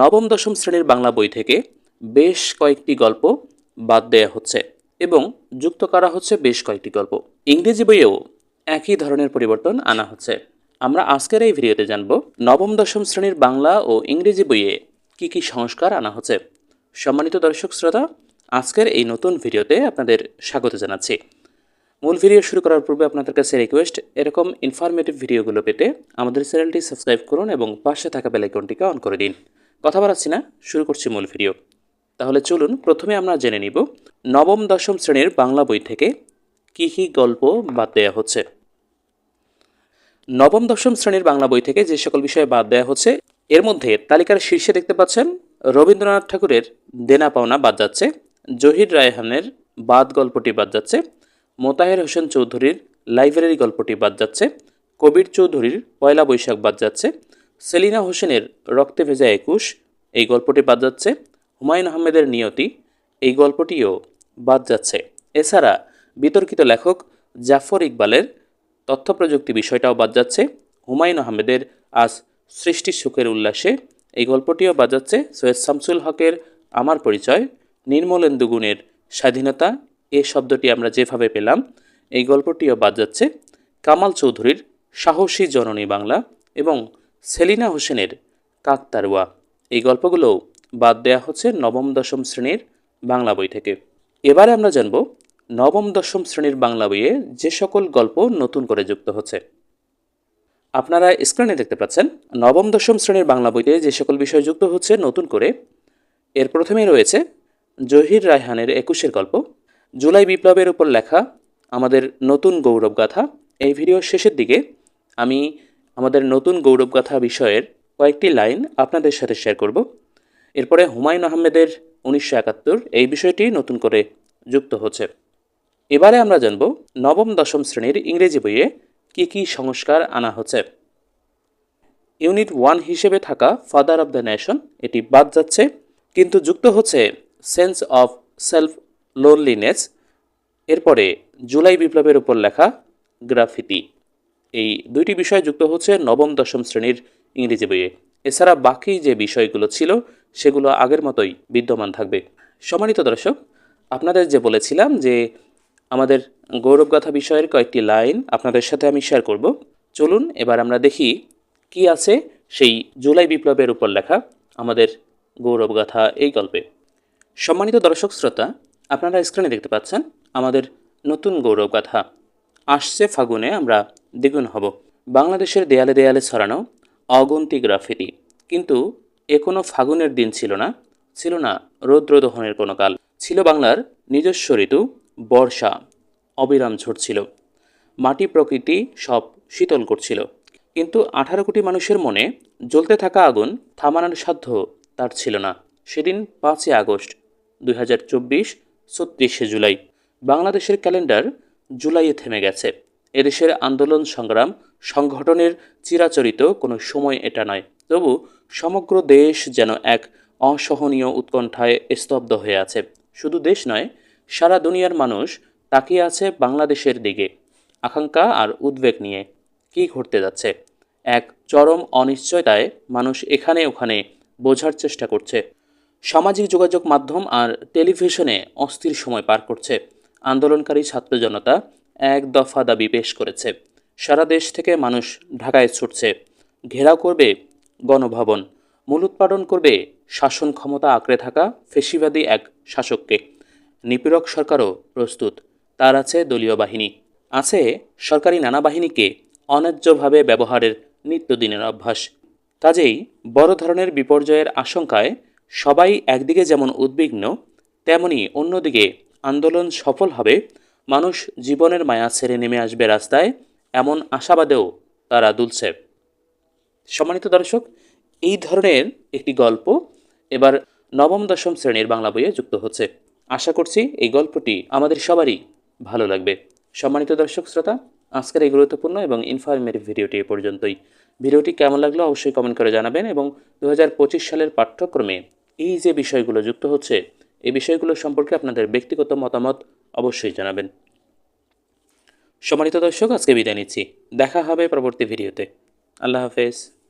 নবম দশম শ্রেণির বাংলা বই থেকে বেশ কয়েকটি গল্প বাদ দেয়া হচ্ছে এবং যুক্ত করা হচ্ছে বেশ কয়েকটি গল্প। ইংরেজি বইয়েও একই ধরনের পরিবর্তন আনা হচ্ছে। আমরা আজকের এই ভিডিওতে জানব নবম দশম শ্রেণির বাংলা ও ইংরেজি বইয়ে কি কি সংস্কার আনা হচ্ছে। সম্মানিত দর্শক শ্রোতা, আজকের এই নতুন ভিডিওতে আপনাদের স্বাগত জানাচ্ছি। মূল ভিডিও শুরু করার পূর্বে আপনাদের কাছে রিকোয়েস্ট এরকম ইনফরমেটিভ ভিডিওগুলো পেতে আমাদের চ্যানেলটি সাবস্ক্রাইব করুন এবং পাশে থাকা বেলাইকনটিকে অন করে দিন। কথা বাড়াচ্ছি না শুরু করছি মূল ভিডিও। তাহলে চলুন প্রথমে আমরা জেনে নিব, নবম, দশম শ্রেণির বাংলা বই থেকে কী কী গল্প বাদ দেওয়া হচ্ছে। নবম, দশম শ্রেণির বাংলা বই থেকে যে সকল বিষয়ে বাদ দেওয়া হচ্ছে, এর মধ্যে তালিকার শীর্ষে দেখতে পাচ্ছেন, রবীন্দ্রনাথ ঠাকুরের দেনা পাওনা বাদ যাচ্ছে, জহির রায়হানের বাদ গল্পটি বাদ যাচ্ছে মোতাহের হোসেন চৌধুরীর লাইব্রেরি গল্পটি বাদ যাচ্ছে, কবির চৌধুরীর পয়লা বৈশাখ বাদ যাচ্ছে সেলিনা হোসেনের রক্তে ভেজা একুশ, এই গল্পটি বাদ যাচ্ছে। হুমায়ুন আহমেদের নিয়তি, এই গল্পটিও বাদ যাচ্ছে। এছাড়া বিতর্কিত লেখক জাফর ইকবালের তথ্য প্রযুক্তি বিষয়টাও বাদ যাচ্ছে। হুমায়ুন আহমেদের আজ সৃষ্টি সুখের উল্লাসে এই গল্পটিও বাদ যাচ্ছে। সৈয়দ শামসুল হকের আমার পরিচয় নির্মলেন্দু গুণের স্বাধীনতা, এ শব্দটি আমরা যেভাবে পেলাম, এই গল্পটিও বাদ যাচ্ছে। কামাল চৌধুরীর সাহসী জননী বাংলা এবং সেলিনা হোসেনের কাকতারুয়া। এই গল্পগুলোও বাদ দেয়া হচ্ছে নবম, দশম শ্রেণির বাংলা বই থেকে। এবারে আমরা জানব নবম, দশম শ্রেণির বাংলা বইয়ে যে সকল গল্প নতুন করে যুক্ত হচ্ছে। আপনারা স্ক্রিনে দেখতে পাচ্ছেন, নবম, দশম শ্রেণির বাংলা বইতে যে সকল বিষয় যুক্ত হচ্ছে নতুন করে, এর প্রথমেই রয়েছে জহির রায়হানের একুশের গল্প, জুলাই বিপ্লবের উপর লেখা আমাদের নতুন গৌরব গৌরবগাথা। এই ভিডিওর শেষের দিকে আমি আমাদের নতুন গৌরবগাথা বিষয়ের কয়েকটি লাইন আপনাদের সাথে শেয়ার করব। এরপরে হুমায়ুন আহমেদের উনিশশো একাত্তর এই বিষয়টি নতুন করে যুক্ত হচ্ছে। এবারে আমরা জানব নবম দশম শ্রেণির ইংরেজি বইয়ে কী কী সংস্কার আনা হচ্ছে। ইউনিট ওয়ান হিসেবে থাকা ফাদার অব দ্য নেশন এটি বাদ যাচ্ছে, কিন্তু যুক্ত হচ্ছে সেন্স অফ সেলফ লোনলিনেস এরপরে জুলাই বিপ্লবের উপর লেখা গ্রাফিতি। এই দুইটি বিষয় যুক্ত হচ্ছে নবম, দশম শ্রেণির ইংরেজি বইয়ে। এছাড়া বাকি যে বিষয়গুলো ছিল, সেগুলো আগের মতোই বিদ্যমান থাকবে। সম্মানিত দর্শক, আপনাদের যে বলেছিলাম যে আমাদের গৌরবগাথা বিষয়ের কয়েকটি লাইন আপনাদের সাথে আমি শেয়ার করব। চলুন এবার আমরা দেখি কি আছে সেই জুলাই বিপ্লবের উপর লেখা আমাদের গৌরবগাথা এই গল্পে। সম্মানিত দর্শক, শ্রোতা, আপনারা স্ক্রিনে দেখতে পাচ্ছেন আমাদের নতুন গৌরবগাথা। আসছে ফাগুনে আমরা দ্বিগুণ হব। বাংলাদেশের দেয়ালে দেয়ালে ছড়ানো অগন্তি গ্রাফিতি। কিন্তু এ কোনো ফাগুনের দিন ছিল না ছিল না রৌদ্রদহনের কোনো কাল। ছিল বাংলার নিজস্ব ঋতু, বর্ষা, অবিরাম ঝরছিল মাটি প্রকৃতি সব শীতল করছিল। কিন্তু আঠারো কোটি মানুষের মনে জ্বলতে থাকা আগুন থামানোর সাধ্য তার ছিল না। সেদিন পাঁচই আগস্ট দুই হাজার চব্বিশ, ছত্রিশে জুলাই। বাংলাদেশের ক্যালেন্ডার জুলাইয়ে থেমে গেছে। এদেশের আন্দোলন সংগ্রাম সংগঠনের চিরাচরিত কোনো সময় এটা নয়। তবু সমগ্র দেশ যেন এক অসহনীয় উৎকণ্ঠায় স্তব্ধ হয়ে আছে। শুধু দেশ নয়, সারা দুনিয়ার মানুষ তাকিয়ে আছে বাংলাদেশের দিকে। আকাঙ্ক্ষা আর উদ্বেগ নিয়ে কী ঘটতে যাচ্ছে? এক চরম অনিশ্চয়তায় মানুষ এখানে ওখানে বোঝার চেষ্টা করছে। সামাজিক যোগাযোগ মাধ্যম আর টেলিভিশনে অস্থির সময় পার করছে। আন্দোলনকারী ছাত্র জনতা এক দফা দাবি পেশ করেছে। সারা দেশ থেকে মানুষ ঢাকায় ছুটছে। ঘেরাও করবে গণভবন। মূল উৎপাদন করবে শাসন ক্ষমতা আঁকড়ে থাকা ফেসিবাদী এক শাসককে। নিপীড়ক সরকারও প্রস্তুত। তার আছে দলীয় বাহিনী। আছে সরকারি নানা বাহিনীকে অন্যায্যভাবে ব্যবহারের নিত্যদিনের অভ্যাস। কাজেই বড় ধরনের বিপর্যয়ের আশঙ্কায় সবাই একদিকে যেমন উদ্বিগ্ন, তেমনি অন্যদিকে আন্দোলন সফল হবে মানুষ জীবনের মায়া ছেড়ে নেমে আসবে রাস্তায়, এমন আশাবাদেও তারা দুলছে। সম্মানিত দর্শক, এই ধরনের একটি গল্প এবার নবম, দশম শ্রেণির বাংলা বইয়ে যুক্ত হচ্ছে। আশা করছি এই গল্পটি আমাদের সবারই ভালো লাগবে। সম্মানিত দর্শক, শ্রোতা, আজকের এই গুরুত্বপূর্ণ এবং ইনফরমেটিভ ভিডিওটি এ পর্যন্তই। ভিডিওটি কেমন লাগল অবশ্যই কমেন্ট করে জানাবেন এবং দু হাজার পঁচিশ সালের পাঠ্যক্রমে এই যে বিষয়গুলো যুক্ত হচ্ছে এই বিষয়গুলো সম্পর্কে আপনাদের ব্যক্তিগত মতামত অবশ্যই জানাবেন। সম্মানিত দর্শক, আজকে বিদায় নিচ্ছি। দেখা হবে পরবর্তী ভিডিওতে। আল্লাহ হাফেজ।